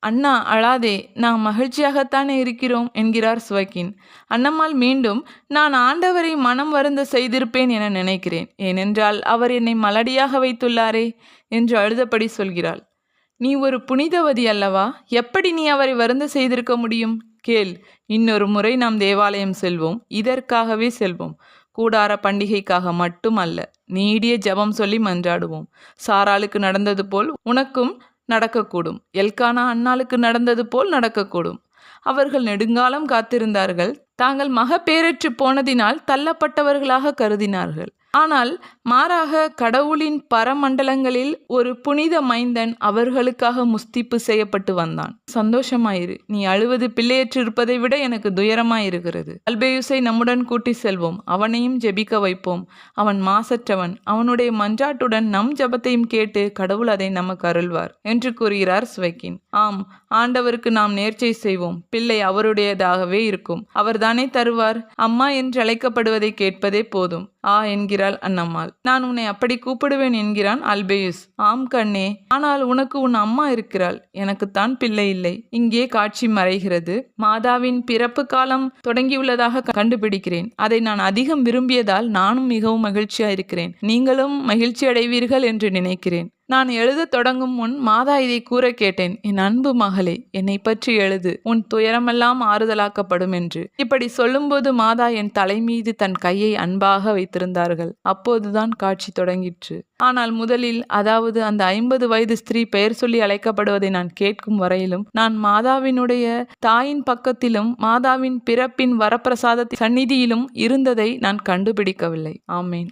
அண்ணா அழாதே நாம் மகிழ்ச்சியாகத்தானே இருக்கிறோம் என்கிறார் சுவக்கின். அண்ணம்மாள் மீண்டும் நான் ஆண்டவரை மனம் வருந்த செய்திருப்பேன் என நினைக்கிறேன். ஏனென்றால் அவர் என்னை மலடியாக வைத்துள்ளாரே என்று அழுதபடி சொல்கிறாள். நீ ஒரு புனிதவதி அல்லவா? எப்படி நீ அவரை வருந்த செய்திருக்க முடியும்? கேள். இன்னொரு முறை நாம் தேவாலயம் செல்வோம். இதற்காகவே செல்வோம். கூடார பண்டிகைக்காக மட்டும் அல்ல. நீடிய ஜெபம் சொல்லி மன்றாடுவோம். சாராளுக்கு நடந்தது போல் உனக்கும் நடக்கக்கூடும். எல்கானா அன்னாளுக்கு நடந்தது போல் நடக்கக்கூடும். அவர்கள் நெடுங்காலம் காத்திருந்தார்கள். தாங்கள் மகப்பேரற்று போனதினால் தள்ளப்பட்டவர்களாக கருதினார்கள். ஆனால் மாறாக கடவுளின் பரமண்டலங்களில் ஒரு புனித மைந்தன் அவர்களுக்காக முஸ்திப்பு செய்யப்பட்டு வந்தான். சந்தோஷமாயிரு. நீ அழுவது பிள்ளையற்று இருப்பதை விட எனக்கு துயரமாயிருக்கிறது. அல்பேயுஸை நம்முடன் கூட்டி செல்வோம். அவனையும் ஜெபிக்க வைப்போம். அவன் மாசற்றவன். அவனுடைய மஞ்சாட்டுடன் நம் ஜெபத்தையும் கேட்டு கடவுள் அதை நமக்கு அருள்வார் என்று கூறுகிறார் ஸ்வைக்கின் ஆம் ஆண்டவருக்கு நாம் நேர்ச்சை செய்வோம். பிள்ளை அவருடையதாகவே இருக்கும். அவர்தானே தருவார்? அம்மா என்று அழைக்கப்படுவதை கேட்பதே போதும். ஆ என்கிறாள் அண்ணம்மாள். நான் உன்னை அப்படி கூப்பிடுவேன் என்கிறான் அல்பேயுஸ். ஆம் கண்ணே ஆனால் உனக்கு உன் அம்மா இருக்கிறாள். எனக்குத்தான் பிள்ளை இல்லை. இங்கே காட்சி மறைகிறது. மாதாவின் பிறப்பு காலம் தொடங்கியுள்ளதாக கண்டுபிடிக்கிறேன். அதை நான் அதிகம் விரும்பியதால் நானும் மிகவும் மகிழ்ச்சியா இருக்கிறேன். நீங்களும் மகிழ்ச்சி அடைவீர்கள் என்று நினைக்கிறேன். நான் எழுதத் தொடங்கும் முன் மாதா இதை கூற கேட்டேன். என் அன்பு மகளே என்னை பற்றி எழுது. உன் துயரமெல்லாம் ஆறுதலாக்கப்படும் என்று. இப்படி சொல்லும்போது மாதா என் தலைமீது தன் கையை அன்பாக வைத்திருந்தார்கள். அப்போதுதான் காட்சி தொடங்கிற்று. ஆனால் முதலில் அதாவது அந்த ஐம்பது வயது ஸ்திரீ பெயர் சொல்லி அழைக்கப்படுவதை நான் கேட்கும் வரையிலும் நான் மாதாவினுடைய தாயின் பக்கத்திலும் மாதாவின் பிறப்பின் வரப்பிரசாத சந்நிதியிலும் இருந்ததை நான் கண்டுபிடிக்கவில்லை. ஆமேன்.